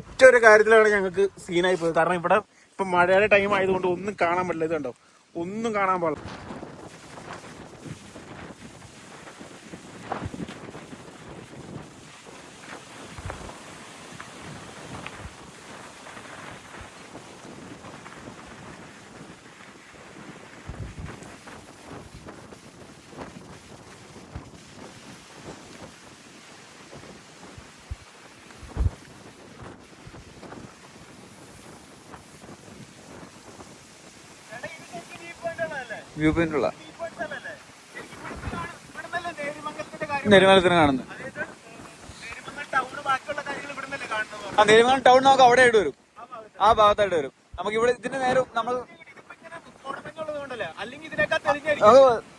ഒറ്റ ഒരു കാര്യത്തിലാണ് ഞങ്ങൾക്ക് സീനായി പോയത്. കാരണം ഇവിടെ ഇപ്പൊ മഴയുടെ ടൈം ആയതുകൊണ്ട് ഒന്നും കാണാൻ പറ്റില്ല. ഇത് കണ്ടോ ഒന്നും കാണാൻ പാടില്ല. വ്യൂ പോയിന്റ് ഉള്ള നെരുമലത്തിന് കാണുന്നത് ആ നെരുമല ടൗൺ നമുക്ക് അവിടെ ആയിട്ട് വരും ആ ഭാഗത്തായിട്ട് വരും നമുക്ക് ഇവിടെ ഇതിന്റെ നേരം നമ്മൾ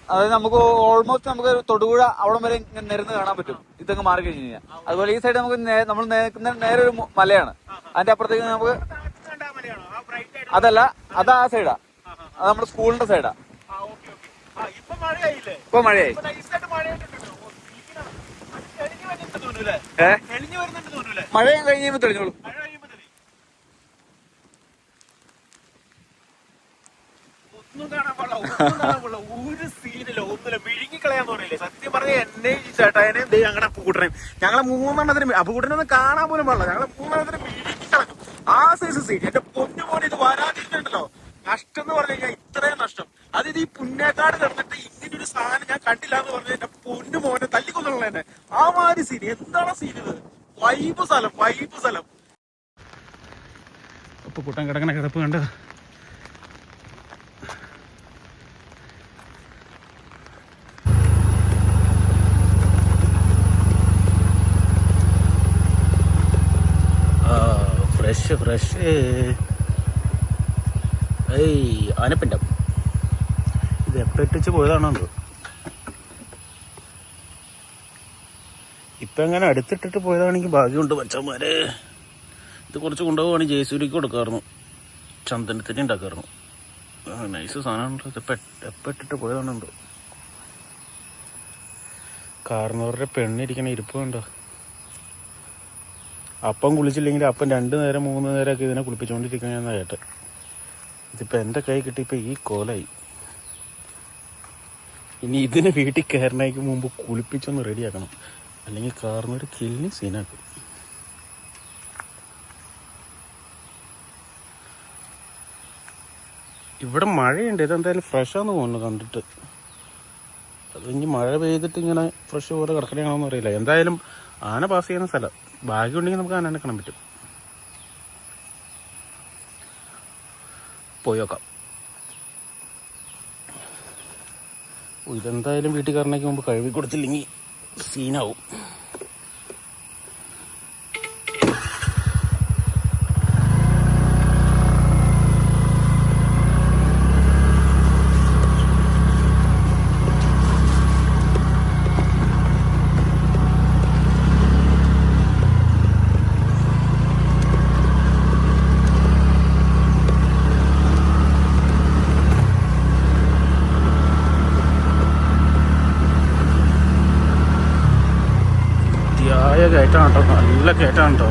അതായത് നമുക്ക് ഓൾമോസ്റ്റ് നമുക്ക് തൊടുപുഴ അവിടെ വരെ ഇങ്ങനെ നിരന്ന് കാണാൻ പറ്റും ഇതൊക്കെ മാറി കഴിഞ്ഞ് കഴിഞ്ഞാൽ അതുപോലെ ഈ സൈഡ് നമുക്ക് നമ്മൾ നിൽക്കുന്ന നേരെ ഒരു മലയാണ് അതിന്റെ അപ്പുറത്തേക്ക് നമുക്ക് അതല്ല അത് ആ സൈഡാ അത് നമ്മുടെ സ്കൂളിന്റെ സൈഡാ ഇപ്പൊ മഴയായി. മഴയും കഴിഞ്ഞ് കഴിയുമ്പോ തെളിഞ്ഞോളൂ മഴ ഒരു സീനില്ല ഒന്നുമില്ല. വിഴുങ്ങിക്കളയാന്ന് പറയില്ലേ സത്യം പറഞ്ഞ എന്നെ ചേട്ടായനെ ദേ ഞങ്ങളുടെ അപ്പുകൂട്ടനെയും ഞങ്ങളെ മൂന്നെണ്ണത്തിന് അപ്പുകൂട്ടനൊന്നും കാണാൻ പോലും പാടില്ല. ഞങ്ങളെ മൂന്നെണ്ണത്തിന് വിഴുങ്ങിക്കളഞ്ഞു ആ സൈസ് സീറ്റ് എന്റെ പൊന്നു പോലെ ഇത് വരാതിരുന്നുണ്ടല്ലോ നഷ്ടം എന്ന് പറഞ്ഞു കഴിഞ്ഞാൽ ഇത്രയും നഷ്ടം. അത് ഇത് ഈ പുന്നേക്കാട് കിടന്നിട്ട് ഇങ്ങനെ ഒരു സാധനം ഞാൻ കണ്ടില്ല എന്ന് പറഞ്ഞു എന്റെ പൊന്നു മോനെ തല്ലിക്കൊന്നുള്ള തന്നെ ആ മാതിരി സീൻ എന്താണ് സീൻ ഇത്? വൈബ് സ്ഥലം വൈബ് സ്ഥലം. അപ്പൊ കൂട്ടം കിടക്കണ കിടപ്പ് കണ്ട്. ഫ്രഷ് ഫ്രഷ് ഏയ് ആനപ്പിണ്ടം ഇത് എപ്പോൾ ഇട്ടിച്ച് പോയതാണോ ഇപ്പം എങ്ങനെ അടുത്തിട്ടിട്ട് പോയതാണെങ്കിൽ ഭാഗ്യമുണ്ട് മച്ചന്മാരെ. ഇത് കുറച്ച് കൊണ്ടുപോവുകയാണെങ്കിൽ ജയസൂരിക്ക് കൊടുക്കാമായിരുന്നു ചന്ദനത്തിന് ഉണ്ടാക്കാമായിരുന്നു നൈസ് സാധനമുണ്ട് ഇതിപ്പോൾ എപ്പോൾ ഇട്ടിട്ട് പോയതാണെന്തോ കാർന്നവരുടെ പെണ്ണിരിക്കണ ഇരിപ്പ് കണ്ടോ? അപ്പം കുളിച്ചില്ലെങ്കിൽ അപ്പം രണ്ട് നേരം മൂന്ന് നേരമൊക്കെ ഇതിനെ കുളിപ്പിച്ചുകൊണ്ടിരിക്കണമെന്നാണ് കേട്ടെ. ഇതിപ്പോൾ എന്റെ കൈ കിട്ടിയപ്പോൾ ഈ കോലായി. ഇനി ഇതിന് വീട്ടിൽ കയറണേക്ക് മുമ്പ് കുളിപ്പിച്ചൊന്ന് റെഡിയാക്കണം. അല്ലെങ്കിൽ കാറിനൊരു കില്ലിന് സീനാക്കും. ഇവിടെ മഴയുണ്ട്. ഇതെന്തായാലും ഫ്രഷാന്ന് തോന്നുന്നു കണ്ടിട്ട്. അത് ഇനി മഴ പെയ്തിട്ട് ഇങ്ങനെ ഫ്രഷ് പോലെ കിടക്കണയാണോന്ന് അറിയില്ല. എന്തായാലും ആന പാസ് ചെയ്യുന്ന സ്ഥലം. ഭാഗ്യമുണ്ടെങ്കിൽ നമുക്ക് ആന കാണാൻ പറ്റും. പോയി നോക്കാം ഇതെന്തായാലും വീട്ടിൽ കയറണേക്ക് മുമ്പ് കഴുകി കൊടുത്തില്ലെങ്കിൽ സീനാവും കയറ്റാണ് കേട്ടോ നല്ല കയറ്റാണ് കേട്ടോ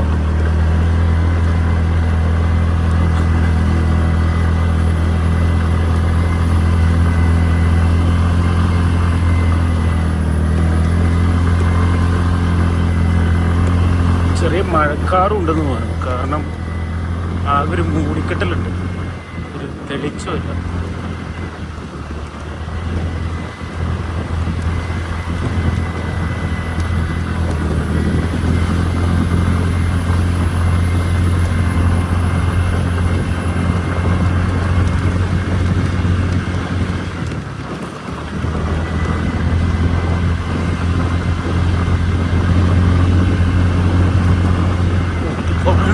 ചെറിയ മഴക്കാറുണ്ടെന്ന് തോന്നുന്നു. കാരണം ആ ഒരു മൂടിക്കെട്ടലുണ്ട്. ഒരു തെളിച്ചമില്ല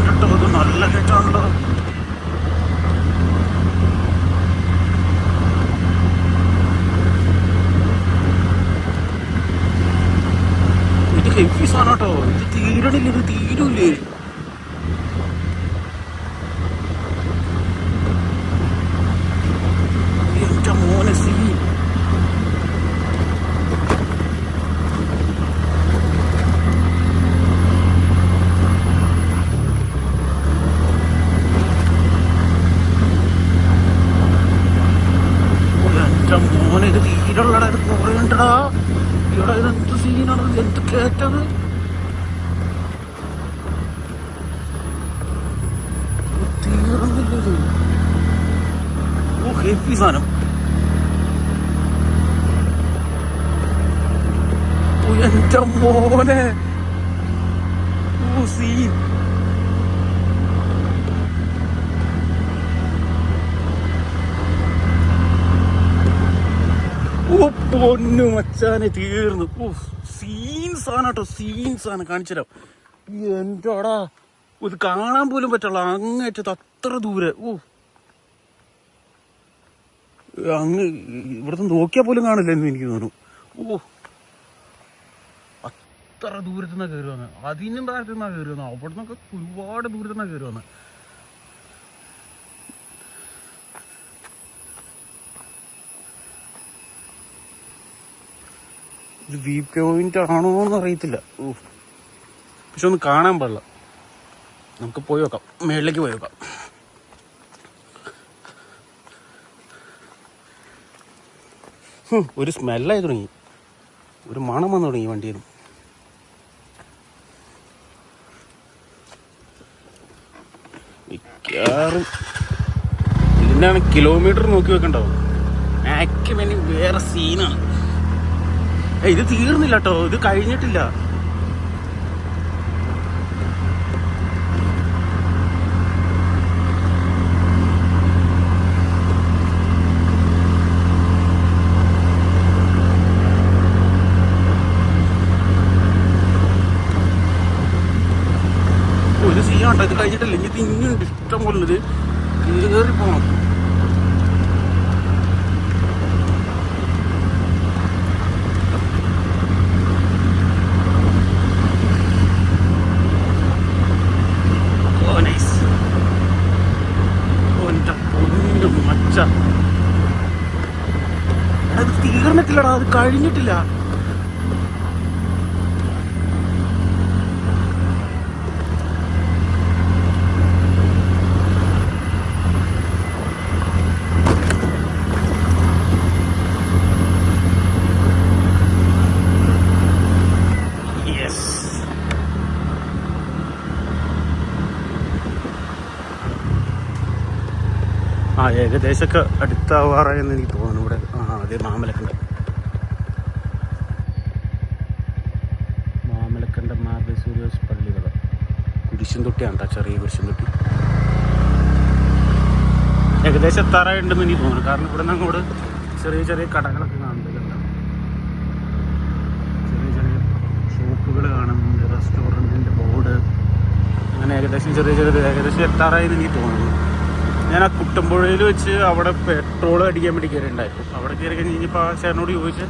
കേട്ടോ ഇത് നല്ല കയറ്റാണല്ലോ ഇത് ഹെവി സാധനം കേട്ടോ. ഇത് തീരണില്ല ഇത് തീരൂലേ എന്റെ മോനെ സീ തീർന്നില്ല ഇത് ഓ ഹെവി സാധനം ഓ, എന്റെ മോനെ സീൻ ഓ പൊന്നു മച്ചാനെ തീർന്നു. ഓ സീൻസ് ആണ് കേട്ടോ സീൻസ് ആണ് കാണിച്ചുതരാം. എന്തോടാ? ഇത് കാണാൻ പോലും പറ്റുള്ള അങ്ങേറ്റത്ത് അത്ര ദൂരെ. ഓ. അങ്ങ് ഇവിടുന്ന് നോക്കിയാൽ പോലും കാണില്ലെന്ന് എനിക്ക് തോന്നുന്നു. ഓ. അത്ര ദൂരത്തു നിന്നാണ് കയറി വന്നത് അതിനും താഴത്തു നിന്നാണ് കയറി വന്നത് അവിടെ നിന്നൊക്കെ ഒരുപാട് ദൂരത്തു നിന്നാണ് കയറി വന്നത് ഇത് വ്യൂ പോയിന്റ് ആണോ എന്ന് അറിയത്തില്ല. ഓ പക്ഷെ ഒന്ന് കാണാൻ പാടില്ല. നമുക്ക് പോയി നോക്കാം. മേളിലേക്ക് പോയി നോക്കാം. ഒരു സ്മെല്ലായി തുടങ്ങി. ഒരു മണം വന്നു തുടങ്ങി വണ്ടിയിൽ മിക്കവാറും ഇതിന്റെയാണ് കിലോമീറ്റർ നോക്കി വെക്കണ്ടാവും. മാക്സിമം വേറെ സീനാണ് ഇത് തീർന്നില്ല കേട്ടോ ഇത് കഴിഞ്ഞിട്ടില്ല ഒരു സീനാട്ടോ ഇത് കഴിഞ്ഞിട്ടില്ല ഇനി ഇത് ഇനിയുണ്ട് ഇഷ്ടം പോലെ ഇത് കയറി പോണം ഓ നൈസ് ഓ എന്റെ പൊന്നു മച്ച എടാ, ഇത് തീർന്നിട്ടില്ലടാ അത് കഴിഞ്ഞിട്ടില്ല. ഏകദേശമൊക്കെ അടുത്താവാറായെന്ന് എനിക്ക് തോന്നുന്നു ഇവിടെ. ആ അതെ മാമലക്കണ്ട. കുരിശും കേട്ടോ ചെറിയ കുരിശും കുട്ടി ഏകദേശം എത്താറായിട്ടുണ്ടെന്ന് എനിക്ക് തോന്നുന്നു. കാരണം ഇവിടെ നിന്ന് അങ്ങോട്ട് ചെറിയ ചെറിയ കടകളൊക്കെ കാണുന്നുണ്ട്? ചെറിയ ചെറിയ ഷോപ്പുകൾ കാണുന്നുണ്ട് റെസ്റ്റോറന്റിന്റെ ബോർഡ്. അങ്ങനെ ഏകദേശം ചെറിയ ചെറിയ ഏകദേശം എത്താറായി എനിക്ക് തോന്നുന്നു. ഞാൻ ആ കുട്ടമ്പുഴയിൽ വെച്ച് അവിടെ പെട്രോൾ അടിക്കാൻ വേണ്ടി കയറിയിട്ടുണ്ടായിരുന്നു. അവിടെ കയറി കഴിഞ്ഞ് കഴിഞ്ഞപ്പോൾ ആ ചേട്ടനോട് ചോദിച്ച്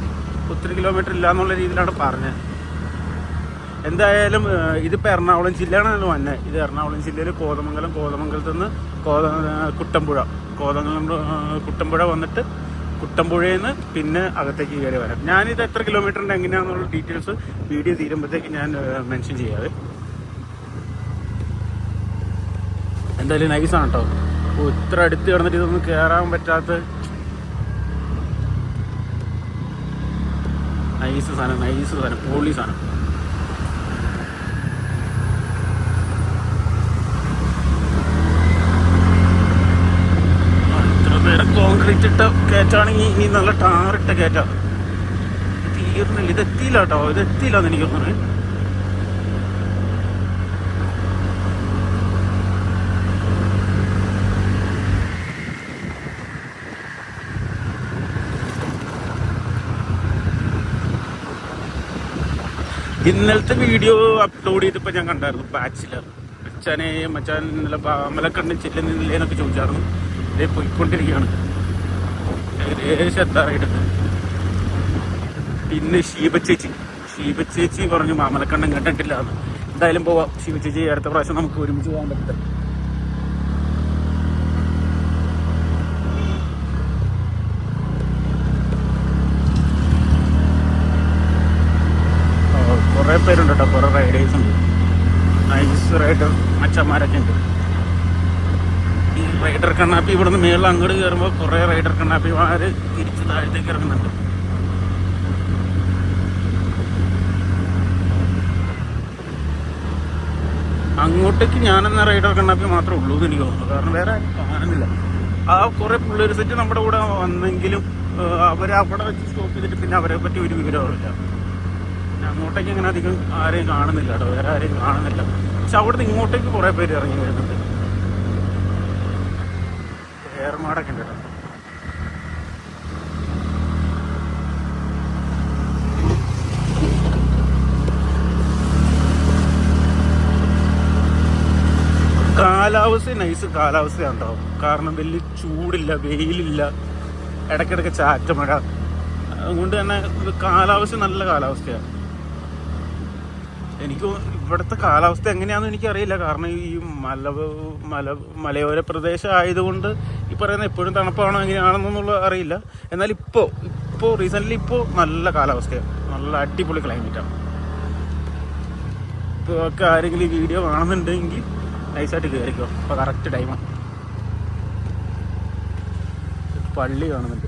ഒത്തിരി കിലോമീറ്റർ ഇല്ല എന്നുള്ള രീതിയിലാണ് പറഞ്ഞത്. എന്തായാലും ഇതിപ്പോൾ എറണാകുളം ജില്ലയാണല്ലോ വന്നത് ഇത് എറണാകുളം ജില്ലയിൽ കോതമംഗലം കോതമംഗലത്ത് നിന്ന് കോത കുട്ടമ്പുഴ. കോതമംഗലം കുട്ടമ്പുഴ വന്നിട്ട് കുട്ടമ്പുഴയിൽ നിന്ന് പിന്നെ അകത്തേക്ക് കയറി വരാം. ഞാനിത് എത്ര കിലോമീറ്റർ ഉണ്ട് എങ്ങനെയാണെന്നുള്ള ഡീറ്റെയിൽസ് വീഡിയോ തീരുമ്പോഴത്തേക്ക് ഞാൻ മെൻഷൻ ചെയ്യാതെ എന്തായാലും നൈസാണ് കേട്ടോ ഓ, ഇത്ര അടുത്ത് കിടന്നിട്ട് ഇതൊന്നും കയറാൻ പറ്റാത്ത നൈസ് സാധനം നൈസ് സാധനം പോളി സാധനം ആ, ഇത്ര നേരം കോൺക്രീറ്റ് കയറ്റാണെങ്കിൽ ഇനി നല്ല ടാറിട്ട കയറ്റാ തീർന്നില്ല. ഇത് എത്തിയില്ല കേട്ടോ. ഇത് എത്തിയില്ല എന്ന് എനിക്ക് തോന്നുന്നു ഇന്നലത്തെ വീഡിയോ അപ്ലോഡ് ചെയ്തപ്പോൾ ഞാൻ കണ്ടായിരുന്നു. ബാച്ചിലർ അച്ഛനെ മച്ചാൻ ഇന്നലെ അമലക്കണ്ണിൽ ചെല്ലുന്നില്ലേ എന്നൊക്കെ ചോദിച്ചായിരുന്നു. ഇതേ പോയിക്കൊണ്ടിരിക്കുകയാണ്. ഏകദേശം എത്താറായിട്ടുണ്ട് പിന്നെ ഷീബ ചേച്ചി. ഷീബ ചേച്ചി പറഞ്ഞു മാമലക്കണ്ണം കണ്ടിട്ടില്ല എന്ന് എന്തായാലും പോവാം. ഷീബ ചേച്ചി അടുത്ത പ്രാവശ്യം നമുക്ക് ഒരുമിച്ച് പോകാൻ പറ്റില്ല കുറേ പേരുണ്ട് കേട്ടോ. കുറെ റൈഡേഴ്സ് ഉണ്ട്. നൈസ് റൈഡർ അച്ഛന്മാരൊക്കെ ഉണ്ട്. ഈ റൈഡർ കണ്ണാപ്പി ഇവിടുന്ന് മേളിൽ അങ്ങോട്ട് കയറുമ്പോൾ കുറേ റൈഡർ കണ്ണാപ്പിമാർ തിരിച്ച് താഴത്തേക്ക് ഇറങ്ങുന്നുണ്ട്. അങ്ങോട്ടേക്ക് ഞാനെന്ന റൈഡർ കണ്ണാപ്പി മാത്രമേ ഉള്ളൂ എന്ന് എനിക്ക് തോന്നുന്നു. കാരണം വേറെ ആരും കാണുന്നില്ല. ആ കുറെ പിള്ളേർ സെറ്റ് നമ്മുടെ കൂടെ വന്നെങ്കിലും അവർ അവിടെ വെച്ച് സ്റ്റോപ്പ് ചെയ്തിട്ട് പിന്നെ അവരെ പറ്റി ഒരു വിവരവുമില്ല പിന്നെ അങ്ങോട്ടേക്ക് അങ്ങനെ അധികം ആരെയും കാണുന്നില്ല കേട്ടോ. വേറെ ആരെയും കാണുന്നില്ല. പക്ഷെ അവിടുന്ന് ഇങ്ങോട്ടേക്ക് കുറേ പേര് ഇറങ്ങി വരുന്നുണ്ട്. ഏർമാടൊക്കെ ഉണ്ട് കാലാവസ്ഥ നൈസ് കാലാവസ്ഥ ഉണ്ടാവും കാരണം വലിയ ചൂടില്ല വെയിലില്ല ഇടയ്ക്കിടയ്ക്ക് ചാറ്റമഴ അതുകൊണ്ട് തന്നെ കാലാവസ്ഥ നല്ല കാലാവസ്ഥയാണ്. എനിക്ക് ഇവിടുത്തെ കാലാവസ്ഥ എങ്ങനെയാണെന്ന് എനിക്കറിയില്ല. കാരണം ഈ മല മല മലയോര പ്രദേശം ആയതുകൊണ്ട് ഈ പറയുന്ന എപ്പോഴും തണുപ്പാണോ എങ്ങനെയാണെന്നുള്ള അറിയില്ല. എന്നാൽ ഇപ്പോൾ ഇപ്പോൾ റീസെന്റ്ലി ഇപ്പോൾ നല്ല കാലാവസ്ഥയാണ്. നല്ല അടിപൊളി ക്ലൈമറ്റാണ് ഇപ്പോൾ ഒക്കെ ആരെങ്കിലും ഈ വീഡിയോ കാണുന്നുണ്ടെങ്കിൽ നൈസായിട്ട് കയറിക്കോ അപ്പോൾ കറക്റ്റ് ടൈമാണ് പള്ളി കാണുന്നുണ്ട്.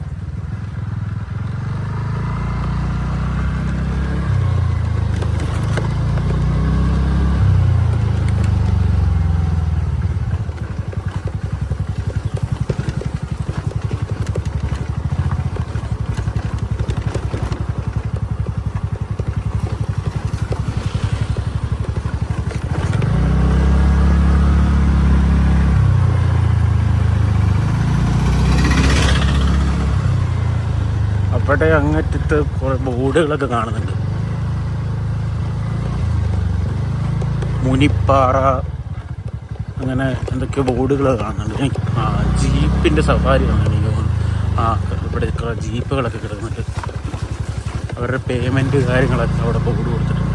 അവിടെ അങ്ങറ്റത്ത് കുറെ ബോർഡുകളൊക്കെ കാണുന്നുണ്ട്. മുനിപ്പാറ അങ്ങനെ എന്തൊക്കെയോ ബോർഡുകൾ കാണുന്നുണ്ട്. ആ ജീപ്പിന്റെ സഫാരി കാണുന്നുണ്ട് തോന്നുന്നു. ആ ഇവിടെ ജീപ്പുകളൊക്കെ കിടക്കുന്നുണ്ട്. അവരുടെ പേയ്മെന്റ് കാര്യങ്ങളൊക്കെ അവിടെ ബോർഡ് കൊടുത്തിട്ടുണ്ട്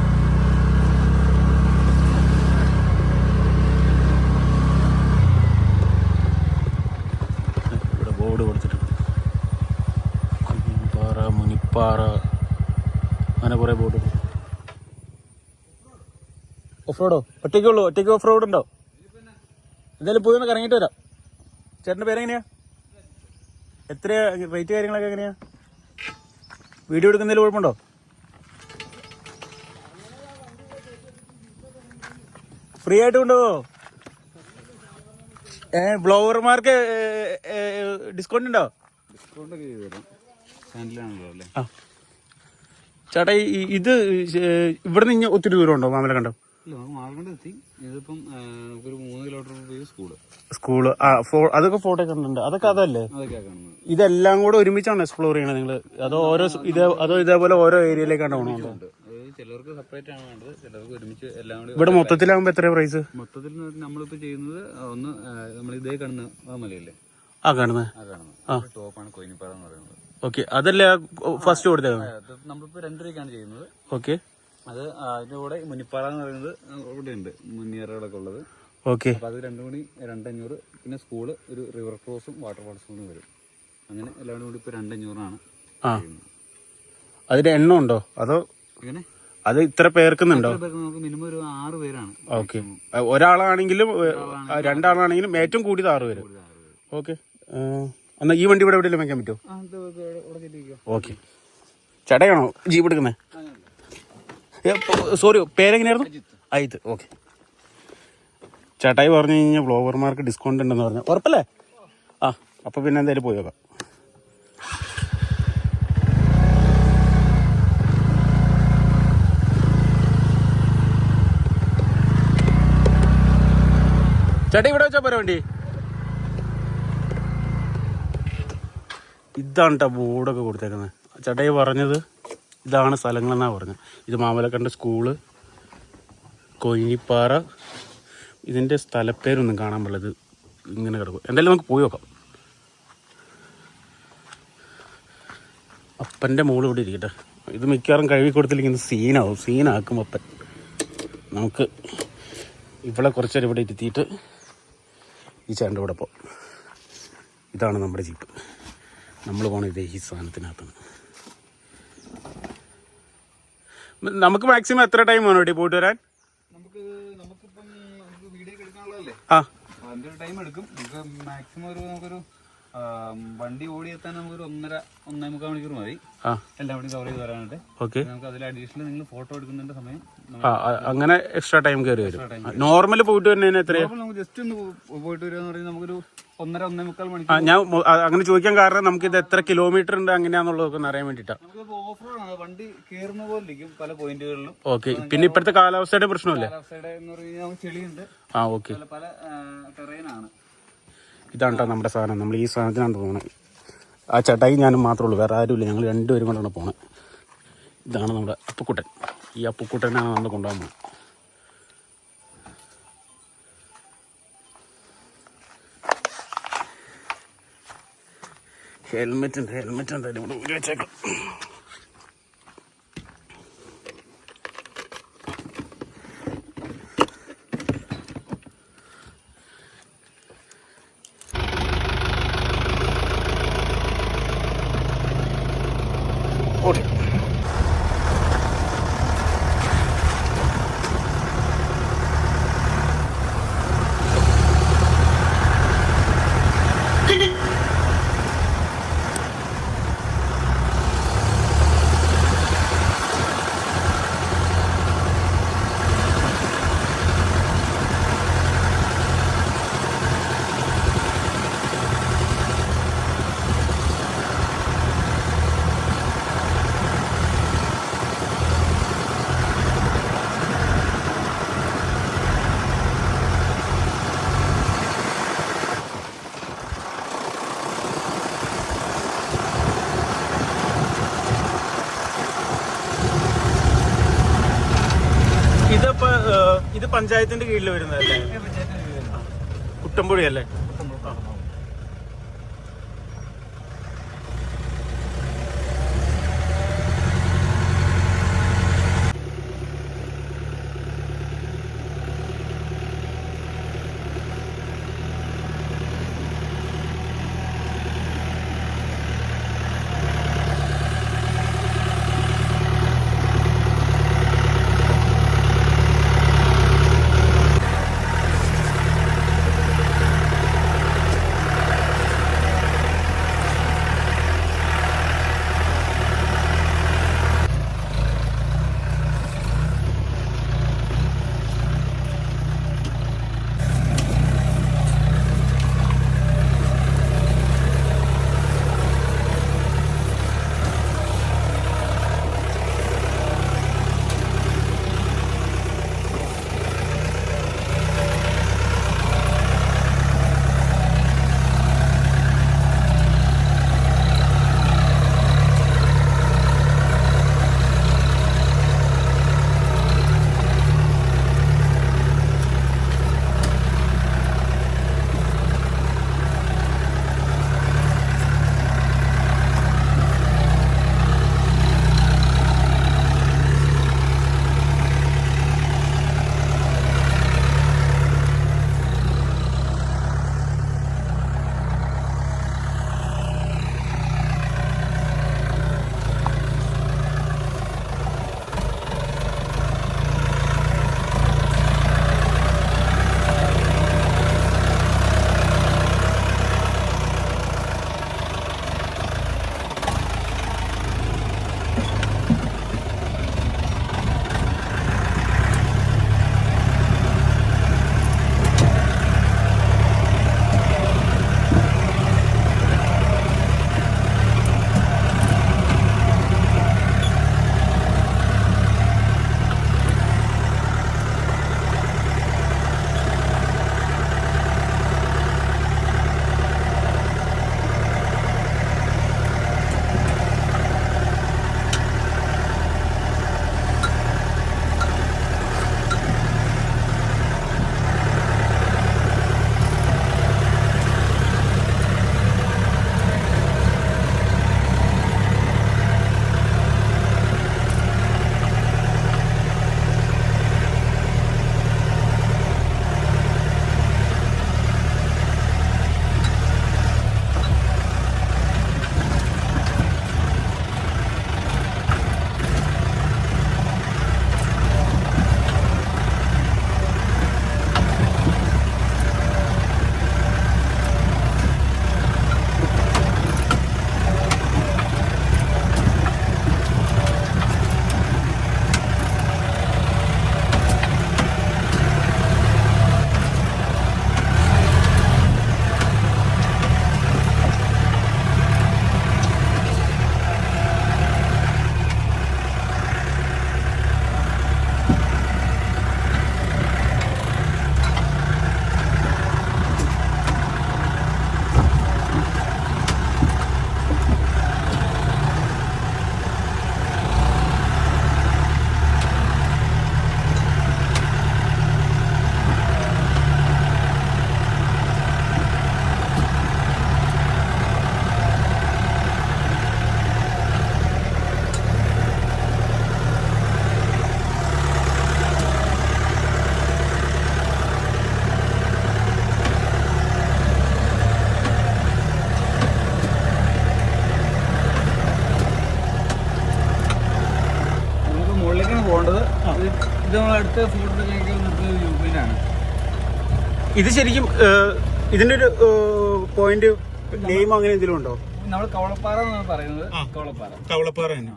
ഇവിടെ ബോർഡ് കൊടുത്തിട്ടുണ്ട് കുഞ്ഞിപ്പാറ മുനിപ്പാറ അങ്ങനെ കുറേ ബോർഡ് ഓഫ് റോഡോ ഒറ്റയ്ക്കുള്ളൂ. ഒറ്റയ്ക്ക് ഓഫ് റോഡ് ഉണ്ടോ? എന്തായാലും പോയി ഒന്ന് കറങ്ങിയിട്ട് വരാം. ചേട്ടന്റെ പേരെങ്ങനെയാ? എത്ര റേറ്റ് കാര്യങ്ങളൊക്കെ എങ്ങനെയാ? വീഡിയോ എടുക്കുന്നതിൽ കുഴപ്പമുണ്ടോ? ഫ്രീ ആയിട്ട് കൊണ്ടുപോകോ ബ്ലോവർമാർക്ക് ഡിസ്കൗണ്ട് ഉണ്ടോ? ഡിസ്കൗണ്ട് ആ. ചേട്ടാ ഈ- ഇത് ഇവിടെ നിന്ന് ഒത്തിരി ദൂരം ഉണ്ടോ മാമല കണ്ടോ? ഇല്ല നമുക്ക് മാർക്കണ്ട് ഇതിപ്പം ആ, നമുക്കൊരു മൂന്ന് കിലോമീറ്റർ പോയി സ്കൂൾ. അതൊക്കെ ഫോട്ടോ കണ്ടിട്ടുണ്ട്. അതൊക്കെ അതല്ലേ? ഇതെല്ലാം കൂടെ ഒരുമിച്ചാണ് എക്സ്പ്ലോർ ചെയ്യണത് നിങ്ങൾ അതോ ഓരോ ഇതേ അതോ ഇതേപോലെ ഓരോ ഏരിയയിലേക്കാണ് പോകണോ ചിലർക്ക് സെപ്പറേറ്റ് ആണ് വേണ്ടത്. ചിലർക്ക് ഒരുമിച്ച് എല്ലാം കൂടി ഇവിടെ മൊത്തത്തിലാകുമ്പോ എത്ര പ്രൈസ് മൊത്തത്തിൽ എന്ന് പറഞ്ഞാൽ നമ്മളിപ്പോ ചെയ്യുന്നത് ഒന്ന് നമ്മൾ ഇതേ കാണുന്ന ആ മലയില്ലേ? ആ കാണുന്നത്. ആ കാണുന്നത്. ടോപ്പാണ് കൊയിനിപ്പാറ എന്ന് പറയുന്നത്. ഓക്കെ അതല്ലേ ഫസ്റ്റ് കൊടുത്തത് നമ്മളിപ്പോ രണ്ടരക്കാണ് രൂപയ്ക്കാണ് ചെയ്യുന്നത്. ഓക്കെ അത് അതിന്റെ കൂടെ മുനിപ്പാറ എന്ന് പറയുന്നത് ഇവിടെ ഉണ്ട്. മുന്നിയറകളൊക്കെ ഉള്ളത്. ഓക്കെ അപ്പൊ അത് രണ്ടും കൂടി രണ്ടഞ്ഞൂറ് പിന്നെ സ്കൂൾ ഒരു റിവർ ക്രോസും വാട്ടർ ഫാൾസും വരും. അങ്ങനെ എല്ലാം കൂടി ഇപ്പൊ രണ്ടഞ്ഞൂറാണ് ആ. അതിന്റെ എണ്ണം ഉണ്ടോ? അതോ ഇങ്ങനെ അത് ഇത്ര പേർക്കുന്നുണ്ടോ? മിനിമം ഒരു ആറ് പേരാണ് ഓക്കെ ഒരാളാണെങ്കിലും രണ്ടാളാണെങ്കിലും ഏറ്റവും കൂടിയത് ആറ് പേര്. ഓക്കെ എന്നാ ഈ വണ്ടി ഇവിടെ എവിടെയെങ്കിലും വെക്കാൻ പറ്റുമോ. ഓക്കെ. ചടയാണോ ജീപ്പ് എടുക്കുന്നത് സോറി പേരെങ്ങനെയായിരുന്നു? അയിത്ത് ഓക്കെ. ചേട്ടായി പറഞ്ഞു കഴിഞ്ഞാൽ ബ്ലോവർമാർക്ക് ഡിസ്കൗണ്ട് ഉണ്ടെന്ന് പറഞ്ഞു. ഉറപ്പല്ലേ? ആ അപ്പോൾ പിന്നെ എന്തായാലും പോയി നോക്കാം. ചേട്ടാ ഇവിടെ വെച്ചാൽ പോരാ വണ്ടി? ഇതാണ് കേട്ടോ ബോർഡൊക്കെ കൊടുത്തേക്കുന്നത് ചേട്ടായി പറഞ്ഞത് ഇതാണ് സ്ഥലങ്ങളെന്നാണ് പറഞ്ഞത്. ഇത് മാമലക്കണ്ട സ്കൂൾ കൊയിനിപ്പാറ ഇതിന്റെ സ്ഥലപ്പേരൊന്നും കാണാൻ പറ്റുള്ളത് ഇങ്ങനെ കിടക്കും. എന്തായാലും നമുക്ക് പോയി നോക്കാം. അപ്പന്റെ മോൾ ഇവിടെ ഇരിക്കട്ടെ. ഇത് മിക്കവാറും കഴുകി കൊടുത്തില്ലെങ്കിൽ സീനാവും. സീനാക്കും അപ്പൻ. നമുക്ക് ഇവിടെ കുറച്ചേരം ഇവിടെ ഇരുത്തിയിട്ട് ഈ ചേട്ടന്റെ കൂടെ പോകാം. ഇതാണ് നമ്മുടെ ജീപ്പ്. നമ്മൾ പോണ ഇതേ ഈ സാധനത്തിനകത്താണ്. നമുക്ക് മാക്സിമം എത്ര ടൈം വേണം ഇവിടെ പോയിട്ട് വരാൻ? ആ. ടൈം എടുക്കും. നമുക്ക് മാക്സിമം ഒരു നമുക്കൊരു വണ്ടി ഓടിയെത്താൻ നമുക്കൊരു ഒന്നര ഒന്നേ മുക്കാൽ മണിക്കൂർ മതി. ആ. എല്ലാം കൂടി കവർ ചെയ്ത് വരാനായിട്ട്. ഓക്കെ നമുക്ക് അതിൽ അഡീഷണൽ നിങ്ങൾ ഫോട്ടോ എടുക്കുന്നതിന്റെ സമയം ആ അങ്ങനെ എക്സ്ട്രാ ടൈം കയറി വരും. നോർമൽ പോയിട്ട് വരുന്നതിന് എത്രയാ? നമുക്ക് ജസ്റ്റ് ഒന്ന് പോയിട്ട് വരിക എന്ന് പറയുന്നത് നമുക്കൊരു ഒന്നര ഒന്നേ മുക്കാൽ മണിക്കൂർ ഞാൻ അങ്ങനെ ചോദിക്കാൻ കാരണം നമുക്ക് ഇത് എത്ര കിലോമീറ്റർ ഉണ്ട് അങ്ങനെയാന്നുള്ളതൊക്കെ ഒന്ന് അറിയാൻ വേണ്ടിട്ടാ. ഓഫ് റോഡ് ആണ്. വണ്ടി കയറുന്ന പോലെ ഇരിക്കും പല പോയിന്റുകളിലും. ഓക്കെ പിന്നെ ഇപ്പോഴത്തെ കാലാവസ്ഥയുടെ പ്രശ്നമല്ലേ? കാലാവസ്ഥയുടെ എന്ന് പറഞ്ഞു കഴിഞ്ഞാൽ ചെളിയുണ്ട്. ആ ഓക്കെ പല പല ടെറൈനാണ് ഇതാണ് കേട്ടോ നമ്മുടെ സാധനം. നമ്മൾ ഈ സാധനത്തിനാണ് പോകുന്നത് ആ ചേട്ടായി ഞാനും മാത്രമേ ഉള്ളൂ. വേറെ ആരുമില്ല. ഞങ്ങൾ രണ്ടുപേരും കൊണ്ടാണ് പോണത് ഇതാണ് നമ്മുടെ അപ്പുക്കുട്ടൻ. ഈ അപ്പുക്കുട്ടനാണ് നമ്മൾ കൊണ്ടുപോകാൻ പോകുന്നത് ഹെൽമെറ്റ് ഉണ്ട് ഹെൽമെറ്റ് എന്തായാലും ഇവിടെ ഊരി വെച്ചേക്കാം ഓടി ഇതിപ്പോ ഏഹ്, ഇത് പഞ്ചായത്തിന്റെ കീഴിൽ വരുന്നതല്ലേ? കുട്ടമ്പുഴി അല്ലേ? ഇത് ശരിക്കും ഇതിന്റെ ഒരു പോയിന്റ് നെയിം അങ്ങനെ എന്തെങ്കിലും ഉണ്ടോ? നമ്മൾ കവളപ്പാറ എന്നാണ് പറയുന്നത്. കവളപ്പാറ. കവളപ്പാറ തന്നെ.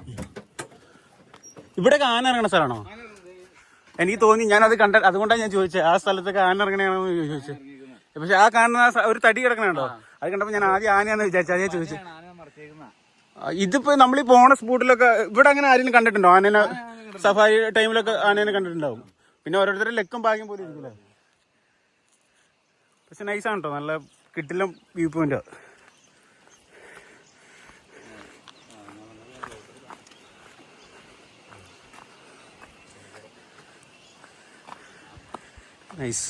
ഇവിടെ ആന ഇറങ്ങണ സ്ഥലമാണോ? എനിക്ക് തോന്നി ഞാൻ അത് കണ്ട അതുകൊണ്ടാണ് ഞാൻ ചോദിച്ചത്. ആ സ്ഥലത്തൊക്കെ ആന ഇറങ്ങണയാണോ ചോദിച്ചത്. പക്ഷെ ആ കാണുന്ന ഒരു തടി കിടക്കണുണ്ടോ? അത് കണ്ടപ്പോ ഞാൻ ആദ്യം ആനയാന്ന് വിചാരിച്ചു അതേ ചോദിച്ചു ഇതിപ്പോ നമ്മൾ ഈ പോണ സ്പോട്ടിലൊക്കെ ഇവിടെ അങ്ങനെ ആരെങ്കിലും കണ്ടിട്ടുണ്ടോ? ആനേനെ സഫാരി ടൈമിലൊക്കെ ആനേനെ കണ്ടിട്ടുണ്ടാവും. പിന്നെ ഓരോരുത്തരുടെ ലെക്കും ഭാഗ്യം പോലും ഇരിക്കില്ല? പക്ഷെ നൈസാണ് കേട്ടോ നല്ല കിട്ടില്ല view point nice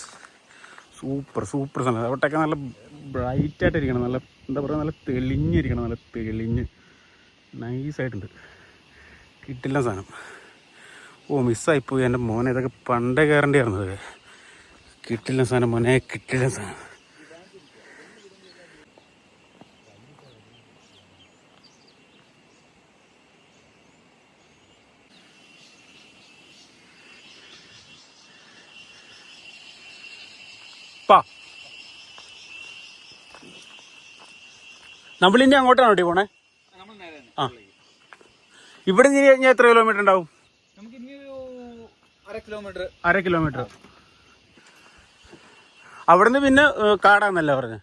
super super സ്ഥലം അവിടെയൊക്കെ നല്ല ബ്രൈറ്റ് ആയിട്ട് ഇരിക്കണം നല്ല എന്താ പറയുക നല്ല തെളിഞ്ഞിരിക്കണം. നല്ല തെളിഞ്ഞ്. നൈസായിട്ടുണ്ട് കിട്ടില്ല സാധനം. ഓ മിസ്സായിപ്പോയി എന്റെ മോനെ ഇതൊക്കെ പണ്ടേ കയറേണ്ടിയായിരുന്നു ഇത് കിട്ടില്ല സാധനം മോനെ കിട്ടില്ല സാധനം പാ. നമ്മളിനി അങ്ങോട്ടാണോ ടീ പോണേ? നമ്മൾ നേരെ ആ. ഇവിടെ നിന്ന് കഴിഞ്ഞാൽ എത്ര കിലോമീറ്റർ ഉണ്ടാവും? നമുക്ക് ഇനി ഒരു അര കിലോമീറ്റർ അര കിലോമീറ്റർ അവിടുന്ന് പിന്നെ കാടാന്നല്ല പറഞ്ഞു?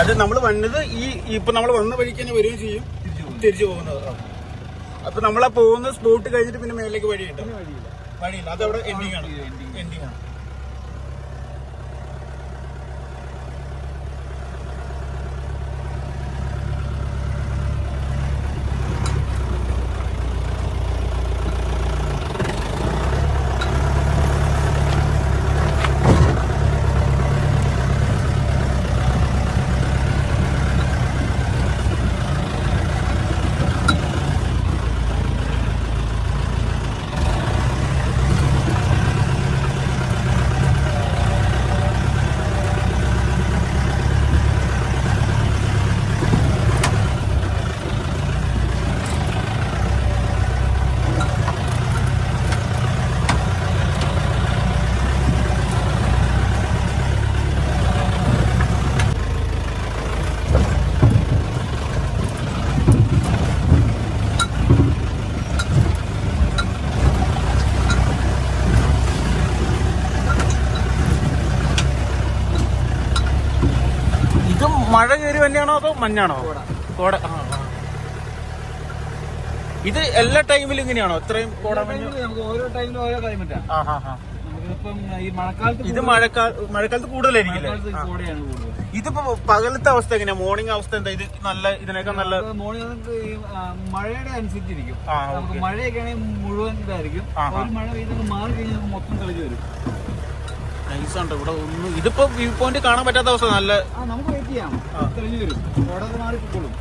അത് നമ്മൾ വന്നത് ഈ ഇപ്പൊ നമ്മൾ വന്ന വഴിക്ക് തന്നെ വരികയും ചെയ്യും. തിരിച്ചു പോകുന്നത്. അപ്പൊ നമ്മളാ പോകുന്ന സ്പോട്ട് കഴിഞ്ഞിട്ട് പിന്നെ മേലേക്ക് വഴിയുണ്ട്. വഴിയില്ല. അത് അവിടെ എൻഡിങ് ആണ്. എൻഡിങ് ആണ് ഇത് മഴ കയറി തന്നെയാണോ അതോ മഞ്ഞാണോ? കോട. ഇത് എല്ലാ ടൈമിലും ഇങ്ങനെയാണോ? ഇത്രയും കോട മഞ്ഞ്? നമുക്ക് ഓരോ ടൈമിലും ഓരോ ക്ലൈമറ്റാ ഈ മഴക്കാലത്ത് ഇത് മഴക്കാല മഴക്കാലത്ത് കൂടുതലായിരിക്കില്ലേ? ഇതിപ്പോ പകലത്തെ അവസ്ഥ എങ്ങനെയാ? മോർണിംഗ് അവസ്ഥ എന്താ? ഇത് നല്ല ഇതിനേക്കാൾ നല്ല മോർണിംഗ് മഴയുടെ അനുസരിച്ചിരിക്കും. മഴയൊക്കെ ആണെങ്കിൽ മുഴുവൻ ഇതായിരിക്കും. മഴ പെയ്ത് മാറി കഴിഞ്ഞാൽ മൊത്തം തെളിഞ്ഞു വരും. നൈസാണ് ഇവിടെ ഒന്നും ഇതിപ്പോ വ്യൂ പോയിന്റ് കാണാൻ പറ്റാത്ത അവസ്ഥ. നല്ല നമുക്ക് വെയിറ്റ് ചെയ്യാം. തെളിഞ്ഞു വരും കോടൊക്കെ മാറി പൊക്കോളും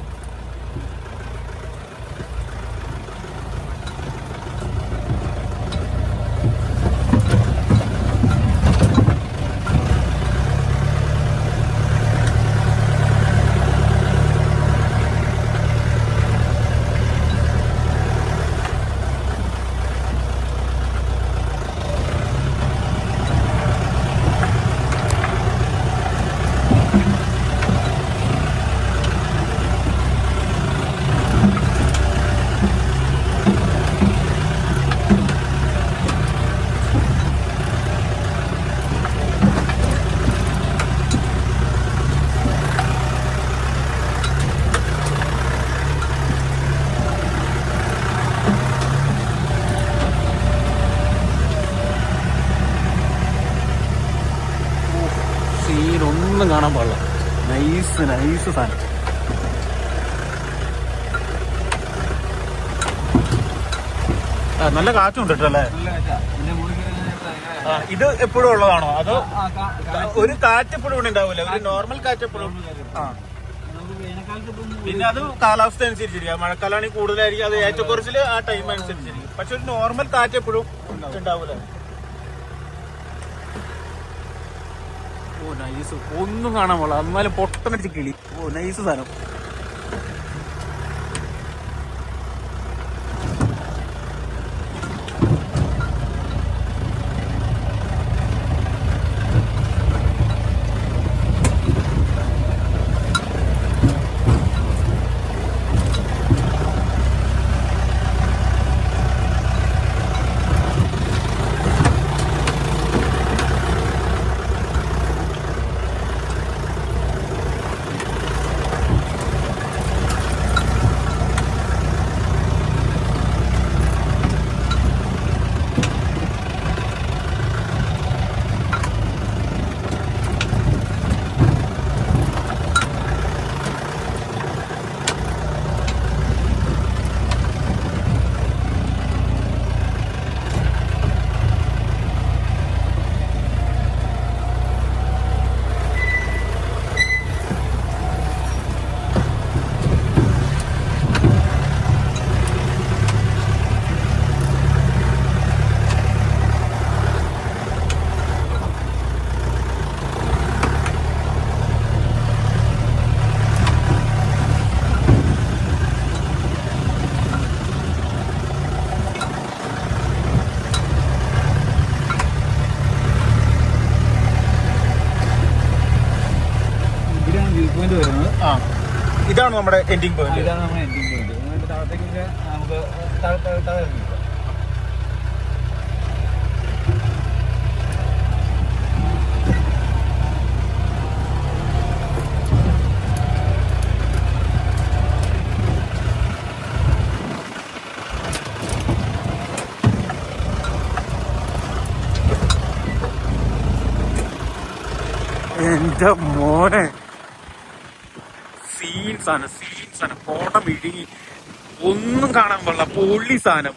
സീൻ ഒന്നും കാണാൻ പാടില്ല. നൈസ് നൈസ് സാധനം. നല്ല കാറ്റുണ്ട് കേട്ടോ അല്ലേ നല്ല കാറ്റാ ഇതിന്റെ മുകളിൽ കയറി ആ, ഇത് എപ്പോഴും ഉള്ളതാണോ? അതോ ഒരു കാറ്റ് എപ്പോഴും ഇവിടെ ഉണ്ടാവില്ല ഒരു നോർമൽ കാറ്റ് എപ്പോഴും? പിന്നെ അത് കാലാവസ്ഥ അനുസരിച്ചിരിക്കും. മഴക്കാലാണെങ്കിൽ കൂടുതലായിരിക്കും. അത് ഏറ്റക്കുറച്ചിൽ ആ ടൈം അനുസരിച്ചിരിക്കും. പക്ഷെ ഒരു നോർമൽ കാറ്റ് എപ്പോഴും ഉണ്ടാവില്ല ഓ നൈസ്. ഒന്നും കാണാൻ പോള എന്നാലും പൊട്ടനടിച്ച് കിളി. ഓ നൈസ് സാധനം ആ ഇതാണ് നമ്മുടെ എൻഡിങ് പോയിന്റ് ഇതാണ് നമ്മുടെ എൻഡിങ് പോയിന്റ് താഴത്തേക്കൊക്കെ നമുക്ക് താഴെ മോനെ. സീൻസ് ആണ് സീൻസ് ആണ് കോട മിഴുങ്ങി ഒന്നും കാണാൻ പാടില്ല. പൊള്ളി സാധനം.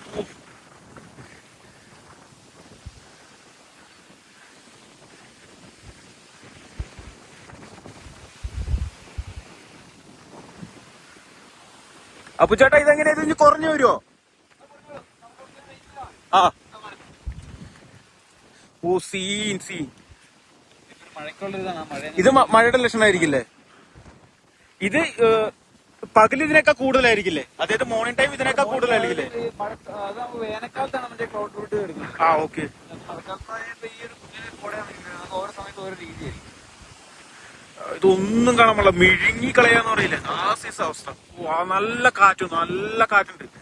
അപ്പൊ ചേട്ടാ ഇതെങ്ങനെ ഇത് കുറഞ്ഞു വരുമോ ആ. ഓ സീൻ സീൻ ഇത് മഴയുടെ ലക്ഷണമായിരിക്കില്ലേ? ഇത് പകൽ ഇതിനേക്കാൾ കൂടുതലായിരിക്കില്ലേ? അതായത് മോർണിംഗ് ടൈം ഇതിനേക്കാൾ കൂടുതലായിരിക്കില്ലേ? ആ ഓക്കെ. ഇതൊന്നും കാണാൻ പാടില്ല. മിഴുങ്ങി കളയാന്ന് പറയില്ലേ? ആ സീസ അവസ്ഥ. നല്ല കാറ്റും നല്ല കാറ്റുണ്ട്.